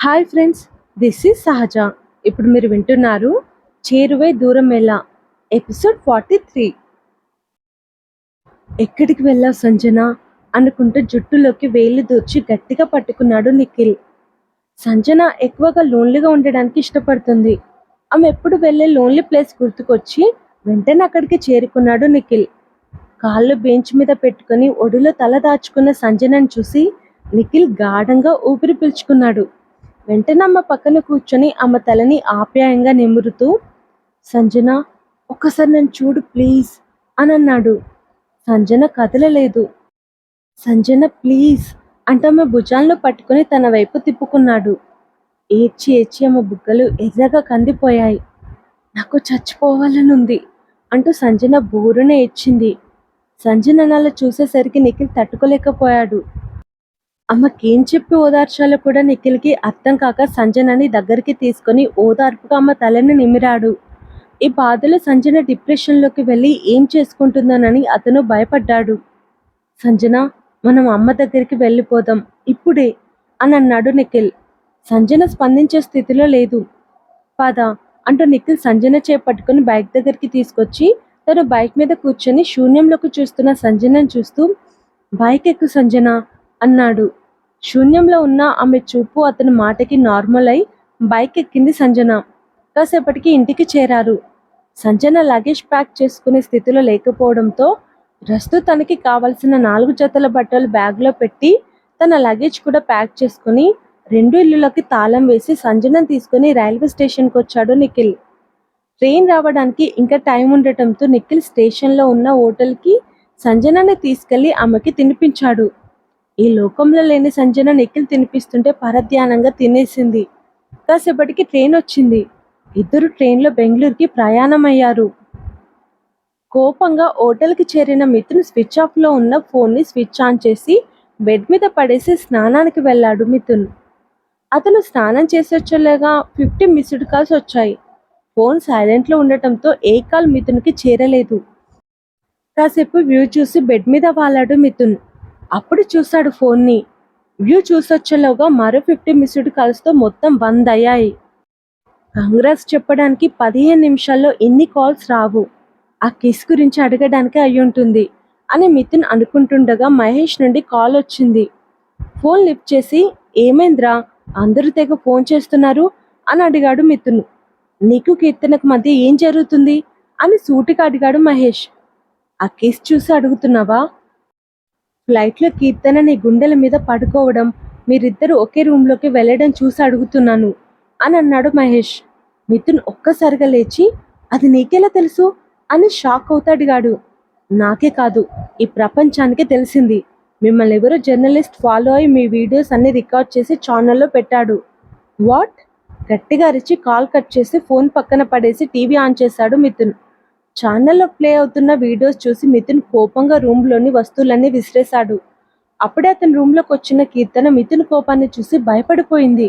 Hi friends this is సహజ. ఇప్పుడు మీరు వింటున్నారు చేరువై దూరం ఎలా ఎపిసోడ్ ఫార్టీ త్రీ ఎక్కడికి వెళ్ళావు సంజన? అనుకుంటూ జుట్టులోకి వేలు దూర్చి గట్టిగా పట్టుకున్నాడు నిఖిల్. సంజన ఎక్కువగా లోన్లీగా ఉండడానికి ఇష్టపడుతుంది. ఆమె ఎప్పుడు వెళ్ళే లోన్లీ ప్లేస్ గుర్తుకొచ్చి వెంటనే అక్కడికి చేరుకున్నాడు నిఖిల్. కాళ్ళు బెంచ్ మీద పెట్టుకుని ఒడిలో తల దాచుకున్న సంజనను చూసి నిఖిల్ గాఢంగా ఊపిరి పీల్చుకున్నాడు. వెంటనే అమ్మ పక్కన కూర్చొని ఆమె తలని ఆప్యాయంగా నిమురుతూ సంజన ఒక్కసారి నన్ను చూడు ప్లీజ్ అని అన్నాడు. సంజన కదలలేదు. సంజన ప్లీజ్ అంటమ్మ ఆమె భుజాలను పట్టుకుని తన వైపు తిప్పుకున్నాడు. ఏడ్చి ఏడ్చి ఆమె బుగ్గలు ఎర్రగా కందిపోయాయి. నాకు చచ్చిపోవాలనుంది అంటూ సంజన బోరున ఏడ్చింది. సంజన అలా చూసేసరికి నిఖిల్ తట్టుకోలేకపోయాడు. అమ్మకేం చెప్పి ఓదార్చాలో కూడా నిఖిల్కి అర్థం కాక సంజనని దగ్గరికి తీసుకొని ఓదార్పుగా అమ్మ తలని నిమిరాడు. ఈ బాధలో సంజన డిప్రెషన్లోకి వెళ్ళి ఏం చేసుకుంటుందోనని అతను భయపడ్డాడు. సంజన మనం అమ్మ దగ్గరికి వెళ్ళిపోదాం ఇప్పుడే అని అన్నాడు నిఖిల్. సంజన స్పందించే స్థితిలో లేదు. పద అంటూ నిఖిల్ సంజన చేపట్టుకుని బైక్ దగ్గరికి తీసుకొచ్చి తను బైక్ మీద కూర్చొని శూన్యంలోకి చూస్తున్న సంజనను చూస్తూ బైక్ ఎక్కు సంజన అన్నాడు. శూన్యంలో ఉన్న ఆమె చూపు అతని మాటకి నార్మల్ అయి బైక్ ఎక్కింది సంజన. కాసేపటికి ఇంటికి చేరారు. సంజన లగేజ్ ప్యాక్ చేసుకునే స్థితిలో లేకపోవడంతో ప్రస్తుతానికి కావలసిన నాలుగు జతల బట్టలు బ్యాగ్లో పెట్టి తన లగేజ్ కూడా ప్యాక్ చేసుకుని రెండు ఇల్లులకి తాళం వేసి సంజనను తీసుకుని రైల్వే స్టేషన్కి వచ్చాడు నిఖిల్. ట్రైన్ రావడానికి ఇంకా టైం ఉండటంతో నిఖిల్ స్టేషన్లో ఉన్న హోటల్కి సంజనని తీసుకెళ్ళి ఆమెకి తినిపించాడు. ఈ లోకంలో లేని సంజన నిఖిల్ తినిపిస్తుంటే పరధ్యానంగా తినేసింది. కాసేపటికి ట్రైన్ వచ్చింది. ఇద్దరు ట్రైన్లో బెంగళూరుకి ప్రయాణమయ్యారు. కోపంగా హోటల్కి చేరిన మిథున్ స్విచ్ ఆఫ్లో ఉన్న ఫోన్ని స్విచ్ ఆన్ చేసి బెడ్ మీద పడేసి స్నానానికి వెళ్ళాడు మిథున్. అతను స్నానం చేసొచ్చలేగా ఫిఫ్టీ మిస్డ్ కాల్స్ వచ్చాయి. ఫోన్ సైలెంట్లో ఉండటంతో ఏ కాల్ మిథున్కి చేరలేదు. కాసేపు వ్యూ చూసి బెడ్ మీద వాలాడు మిథున్. అప్పుడు చూశాడు ఫోన్ని. వ్యూ చూసొచ్చేలోగా మరో ఫిఫ్టీ మిస్డ్ కాల్స్తో మొత్తం బంద్ అయ్యాయి కాంగ్రెస్ చెప్పడానికి పదిహేను నిమిషాల్లో ఎన్ని కాల్స్ రావు? ఆ కేసు గురించి అడగడానికి ఉంటుంది అని మిథున్ అనుకుంటుండగా మహేష్ నుండి కాల్ వచ్చింది. ఫోన్ లిఫ్ట్ చేసి ఏమైందిరా? అందరూ తెగ ఫోన్ చేస్తున్నారు? అని అడిగాడు మిథున్. నీకు కీర్తనకు మధ్య ఏం జరుగుతుంది? అని సూటిగా అడిగాడు మహేష్. ఆ కేసు చూసి అడుగుతున్నావా? ఫ్లైట్లో కీర్తన నీ గుండెల మీద పడుకోవడం మీరిద్దరూ ఒకే రూమ్లోకి వెళ్ళడం చూసి అడుగుతున్నాను అని అన్నాడు మహేష్. మిథున్ ఒక్కసారిగా లేచి అది నీకెలా తెలుసు? అని షాక్ అవుతాడు గాడు నాకే కాదు ఈ ప్రపంచానికే తెలిసింది. మిమ్మల్ని ఎవరో జర్నలిస్ట్ ఫాలో అయి మీ వీడియోస్ అన్ని రికార్డ్ చేసి ఛానల్లో పెట్టాడు. వాట్? గట్టిగా అరిచి కాల్ కట్ చేసి ఫోన్ పక్కన పడేసి టీవీ ఆన్ చేశాడు మిథున్. ఛానల్లో ప్లే అవుతున్న వీడియోస్ చూసి మిథున్ కోపంగా రూమ్లోని వస్తువులన్నీ విసిరేశాడు. అప్పుడే అతని రూమ్లోకి వచ్చిన కీర్తన మిథున్ కోపాన్ని చూసి భయపడిపోయింది.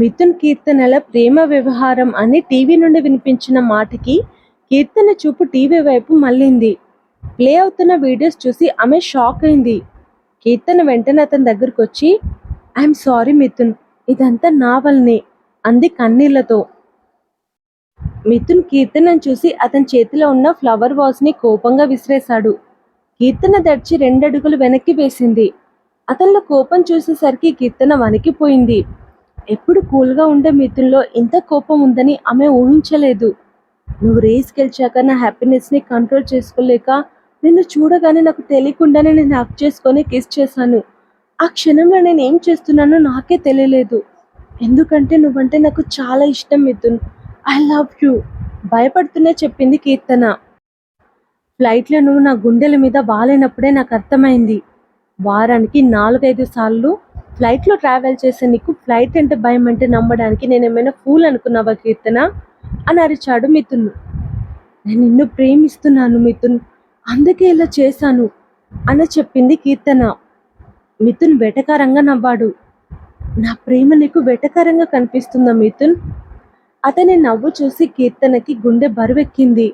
మిథున్ కీర్తనల ప్రేమ వ్యవహారం అని టీవీ నుండి వినిపించిన మాటకి కీర్తన చూపు టీవీ వైపు మళ్ళింది. ప్లే అవుతున్న వీడియోస్ చూసి ఆమె షాక్ అయింది. కీర్తన వెంటనే అతని దగ్గరకు వచ్చి ఐఎమ్ సారీ మిథున్ ఇదంతా నా వల్లనే అంది కన్నీళ్ళతో. మిథున్ కీర్తనను చూసి అతని చేతిలో ఉన్న ఫ్లవర్ వాజ్ని కోపంగా విసిరేశాడు. కీర్తన దడిచి రెండడుగులు వెనక్కి వేసింది. అతనిలో కోపం చూసేసరికి కీర్తన వణికిపోయింది. ఎప్పుడు కూల్గా ఉండే మిథున్లో ఇంత కోపం ఉందని ఆమె ఊహించలేదు. నువ్వు రేస్ గెలిచాక నా హ్యాపీనెస్ని కంట్రోల్ చేసుకోలేక నిన్ను చూడగానే నాకు తెలియకుండానే నేను హక్ చేసుకొని కిస్ చేశాను. ఆ క్షణంలో నేను ఏం చేస్తున్నానో నాకే తెలియలేదు. ఎందుకంటే నువ్వంటే నాకు చాలా ఇష్టం మిథున్. I love you. భయపడుతూనే చెప్పింది కీర్తన. ఫ్లైట్లో నువ్వు నా గుండెల మీద వాలినప్పుడే నాకు అర్థమైంది. వారానికి నాలుగైదు సార్లు ఫ్లైట్లో ట్రావెల్ చేసే నీకు ఫ్లైట్ అంటే భయం అంటే నమ్మడానికి నేను ఏమైనా ఫూల్ అనుకున్నావా కీర్తన? అని అరిచాడు మిథున్. నేను నిన్ను ప్రేమిస్తున్నాను మిథున్. అందుకే ఇలా చేశాను అని చెప్పింది కీర్తన. మిథున్ వెటకారంగా నవ్వాడు. నా ప్రేమ నీకు వెటకారంగా కనిపిస్తుందా మిథున్? అతని నవ్వు చూసి కీర్తనకి గుండె బరువెక్కింది.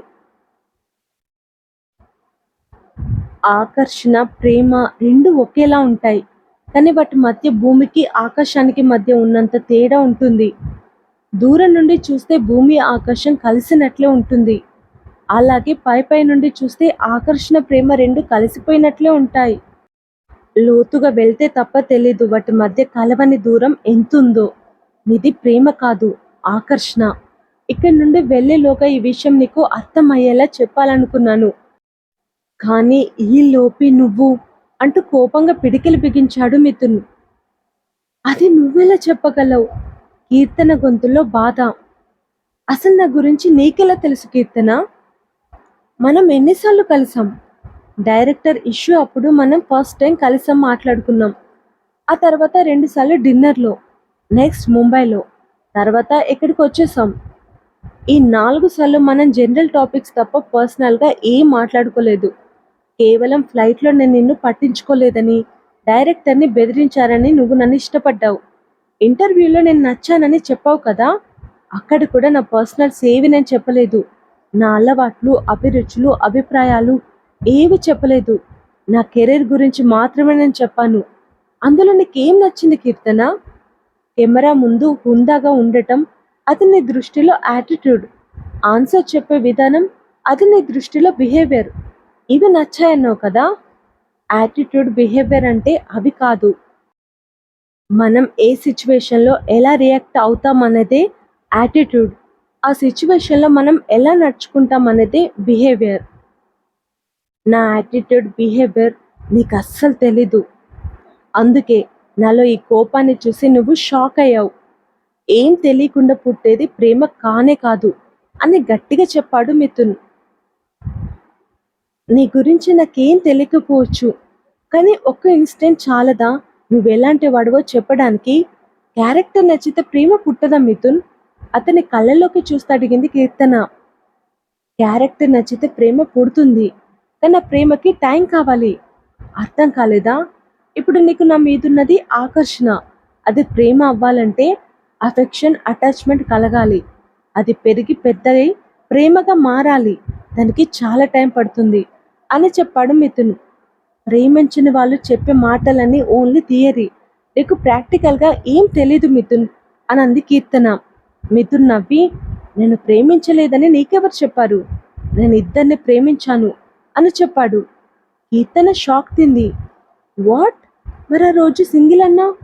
ఆకర్షణ ప్రేమ రెండు ఒకేలా ఉంటాయి కానీ వాటి మధ్య భూమికి ఆకాశానికి మధ్య ఉన్నంత తేడా ఉంటుంది. దూరం నుండి చూస్తే భూమి ఆకాశం కలిసినట్లే ఉంటుంది. అలాగే పై పై నుండి చూస్తే ఆకర్షణ ప్రేమ రెండు కలిసిపోయినట్లే ఉంటాయి. లోతుగా వెళ్తే తప్ప తెలీదు వాటి మధ్య కలవని దూరం ఎంతుందో. ఇది ప్రేమ కాదు. ఆకర్షణ. ఇక్కడి నుండి వెళ్ళేలోగా ఈ విషయం నీకు అర్థమయ్యేలా చెప్పాలనుకున్నాను. కానీ ఈ లోపి నువ్వు అంటూ కోపంగా పిడికిలు బిగించాడు మిథున్. అది నువ్వెలా చెప్పగలవు? కీర్తన గొంతులో బాధ. అసలు నా గురించి నీకెలా తెలుసు కీర్తన? మనం ఎన్నిసార్లు కలిసాం? డైరెక్టర్ ఇష్యూ అప్పుడు మనం ఫస్ట్ టైం కలిసాం మాట్లాడుకున్నాం. ఆ తర్వాత రెండుసార్లు డిన్నర్లో నెక్స్ట్ ముంబైలో. తర్వాత ఇక్కడికి వచ్చేసాం ఈ నాలుగు సార్లు మనం జనరల్ టాపిక్స్ తప్ప పర్సనల్గా ఏం మాట్లాడుకోలేదు. కేవలం ఫ్లైట్లో నేను నిన్ను పట్టించుకోలేదని డైరెక్టర్ని బెదిరించారని నువ్వు నన్ను ఇష్టపడ్డావు. ఇంటర్వ్యూలో నేను నచ్చానని చెప్పావు కదా అక్కడ కూడా నా పర్సనల్ ఏవి నేను చెప్పలేదు. నా అలవాట్లు అభిరుచులు అభిప్రాయాలు ఏవి చెప్పలేదు. నా కెరీర్ గురించి మాత్రమే నేను చెప్పాను. అందులో నీకేం నచ్చింది కీర్తన? కెమెరా ముందు హుందాగా ఉండటం అతని దృష్టిలో యాటిట్యూడ్ ఆన్సర్ చెప్పే విధానం అతని దృష్టిలో బిహేవియర్ ఇవి నచ్చాయన్నావు కదా? యాటిట్యూడ్ బిహేవియర్ అంటే అవి కాదు. మనం ఏ సిచ్యువేషన్లో ఎలా రియాక్ట్ అవుతాం అనేదే యాటిట్యూడ్ ఆ సిచ్యువేషన్లో మనం ఎలా నడుచుకుంటాం అనేదే బిహేవియర్ నా యాటిట్యూడ్ బిహేవియర్ నీకు అస్సలు తెలీదు. అందుకే నాలో ఈ కోపాన్ని చూసి నువ్వు షాక్ అయ్యావు. ఏం తెలియకుండా పుట్టేది ప్రేమ కానే కాదు అని గట్టిగా చెప్పాడు మిథున్. నీ గురించి నాకేం తెలియకపోవచ్చు కానీ ఒక్క ఇన్సిడెంట్ చాలదా? నువ్వు ఎలాంటి వాడివో చెప్పడానికి క్యారెక్టర్ నచ్చితే ప్రేమ పుట్టదా మిథున్? అతని కళ్ళలోకి చూస్తే అడిగింది కీర్తన. క్యారెక్టర్ నచ్చితే ప్రేమ పుడుతుంది తన ప్రేమకి టైం కావాలి. అర్థం కాలేదా? ఇప్పుడు నీకు నా మీదున్నది ఆకర్షణ. అది ప్రేమ అవ్వాలంటే అఫెక్షన్ అటాచ్మెంట్ కలగాలి. అది పెరిగి పెద్దది ప్రేమగా మారాలి. దానికి చాలా టైం పడుతుంది అని చెప్పాడు మిథున్. ప్రేమించిన వాళ్ళు చెప్పే మాటలన్నీ ఓన్లీ థియరీ. నీకు ప్రాక్టికల్గా ఏం తెలీదు మిథున్ అని అంది కీర్తన. మిథున్ నవ్వి నేను ప్రేమించలేదని నీకెవరు చెప్పారు? నేను ఇద్దరిని ప్రేమించాను అని చెప్పాడు. కీర్తన షాక్ తింది. వాట్? మరి ఆ రోజు సింగిల్ అన్నా?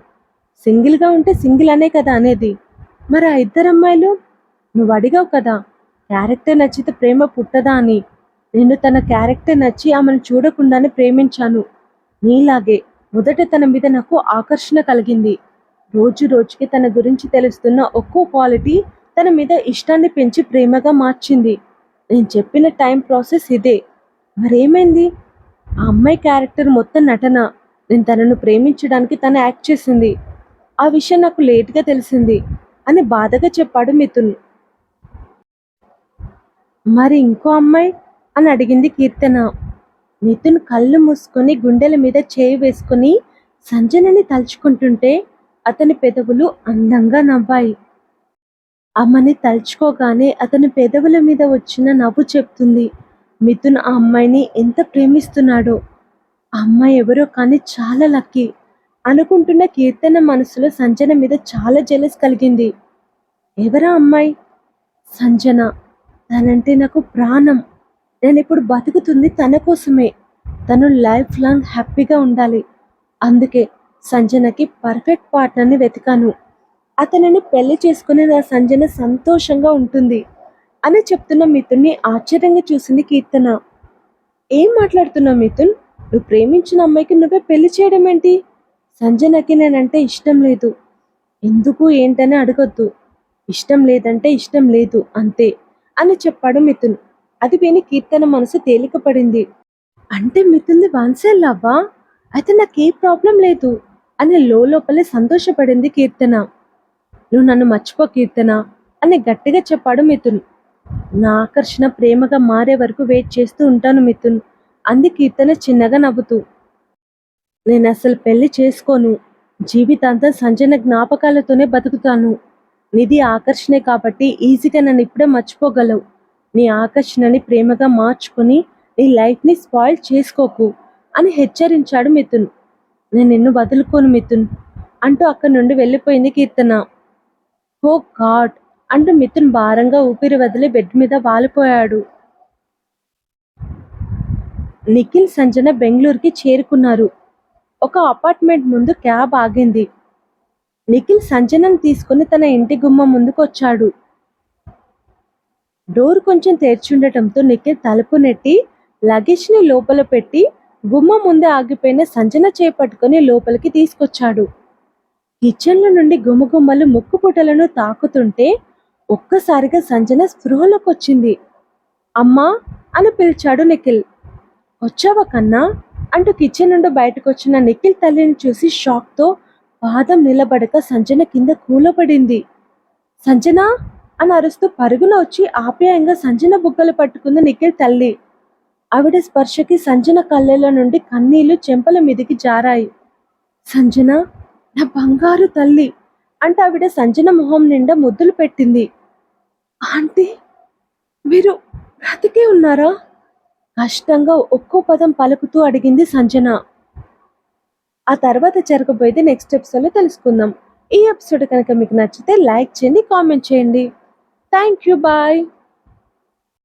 సింగిల్గా ఉంటే సింగిల్ అనే కదా అనేది. మరి ఆ ఇద్దరు అమ్మాయిలు? నువ్వు అడిగావు కదా క్యారెక్టర్ నచ్చితే ప్రేమ పుట్టదా అని. నేను తన క్యారెక్టర్ నచ్చి ఆమెను చూడకుండానే ప్రేమించాను. నీలాగే మొదట తన మీద నాకు ఆకర్షణ కలిగింది. రోజు రోజుకి తన గురించి తెలుస్తున్న ఒక్కో క్వాలిటీ తన మీద ఇష్టాన్ని పెంచి ప్రేమగా మార్చింది. నేను చెప్పిన టైం ప్రాసెస్ ఇదే. మరేమైంది? ఆ అమ్మాయి క్యారెక్టర్ మొత్తం నటన. నేను తనను ప్రేమించడానికి తను యాక్ట్ చేసింది. ఆ విషయం నాకు లేట్గా తెలిసింది అని బాధగా చెప్పాడు మిథున్. మరి ఇంకో అమ్మాయి? అని అడిగింది కీర్తన. మిథున్ కళ్ళు మూసుకొని గుండెల మీద చేయి వేసుకొని సంజనని తలుచుకుంటుంటే అతని పెదవులు అందంగా నవ్వాయి. అమ్మని తలుచుకోగానే అతని పెదవుల మీద వచ్చిన నవ్వు చెప్తుంది. మిథున్ ఆ అమ్మాయిని ఎంత ప్రేమిస్తున్నాడో. ఆ అమ్మాయి ఎవరో కానీ చాలా లక్కీ అనుకుంటున్న కీర్తన మనసులో సంజన మీద చాలా జెలస్ కలిగింది. ఎవరా అమ్మాయి? సంజన తనంటే నాకు ప్రాణం. నేను ఇప్పుడు బతుకుతుంది తన కోసమే. తను లైఫ్ లాంగ్ హ్యాపీగా ఉండాలి. అందుకే సంజనకి పర్ఫెక్ట్ పార్ట్నర్ని వెతికాను. అతనిని పెళ్ళి చేసుకుని నా సంజన సంతోషంగా ఉంటుంది అని చెప్తున్న మిథున్ని ఆశ్చర్యంగా చూసింది కీర్తన. ఏం మాట్లాడుతున్నావు మిథున్? నువ్వు ప్రేమించిన అమ్మాయికి నువ్వే పెళ్ళి చేయడం ఏంటి? సంజనకి నేనంటే ఇష్టం లేదు. ఎందుకు ఏంటని అడగొద్దు. ఇష్టం లేదంటే ఇష్టం లేదు అంతే అని చెప్పాడు మిథున్. అది విని కీర్తన మనసు తేలికపడింది. అంటే మిథుల్ది వన్సైడ్ లవ్వా అయితే నాకే ప్రాబ్లం లేదు అని లోపలే సంతోషపడింది కీర్తన. నువ్వు నన్ను మర్చిపో కీర్తన అని గట్టిగా చెప్పాడు మిథున్. నా ఆకర్షణ ప్రేమగా మారే వరకు వెయిట్ చేస్తూ ఉంటాను మిథున్. అంది కీర్తన చిన్నగా నవ్వుతూ నేను అసలు పెళ్ళి చేసుకోను. జీవితాంతం సంజన జ్ఞాపకాలతోనే బతుకుతాను. నిధి ఆకర్షణే కాబట్టి ఈజీగా నన్ను ఇప్పుడే మర్చిపోగలవు. నీ ఆకర్షణని ప్రేమగా మార్చుకుని నీ లైఫ్ని స్పాయిల్ చేసుకోకు అని హెచ్చరించాడు మిథున్. నేను నిన్ను వదులుకోను మిథున్ అంటూ అక్కడి నుండి వెళ్ళిపోయింది కీర్తన. ఓ గాడ్ అంటూ మిథున్ భారంగా ఊపిరి వదిలి బెడ్ మీద వాలిపోయాడు. నిఖిల్ సంజన బెంగళూరుకి చేరుకున్నారు. ఒక అపార్ట్మెంట్ ముందు క్యాబ్ ఆగింది. నిఖిల్ సంజనను తీసుకుని తన ఇంటి గుమ్మం ముందుకు వచ్చాడు డోర్ కొంచెం తెరిచుండటంతో నిఖిల్ తలుపు నెట్టి లగేజ్ని లోపల పెట్టి గుమ్మం ముందే ఆగిపోయిన సంజన చేపట్టుకుని లోపలికి తీసుకొచ్చాడు. కిచెన్ల నుండి గుమ్మగుమ్మలు ముక్కు పుటలను తాకుతుంటే ఒక్కసారిగా సంజన స్పృహలోకొచ్చింది. అమ్మా! అని పిలిచాడు నిఖిల్. వచ్చావా కన్నా? అంటూ కిచెన్ నుండి బయటకు వచ్చిన నిఖిల్ తల్లిని చూసి షాక్తో పాదం నిలబడక సంజన కింద కూలబడింది. సంజన? అని అరుస్తూ పరుగున వచ్చి ఆప్యాయంగా సంజన బుగ్గలు పట్టుకుంది నిఖిల్ తల్లి. ఆవిడ స్పర్శకి సంజన కళ్ళలో నుండి కన్నీళ్ళు చెంపల మీదికి జారాయి. సంజన? నా బంగారు తల్లి! అంటే ఆవిడ సంజన మొహం నిండా ముద్దులు పెట్టింది. ఆంటీ! మీరు బ్రతికే ఉన్నారా? కష్టంగా ఒక్కో పదం పలుకుతూ అడిగింది సంజన. ఆ తర్వాత జరగబోయేది నెక్స్ట్ ఎపిసోడ్లో తెలుసుకుందాం. ఈ ఎపిసోడ్ కనుక మీకు నచ్చితే లైక్ చేయండి కామెంట్ చేయండి. Thank you bye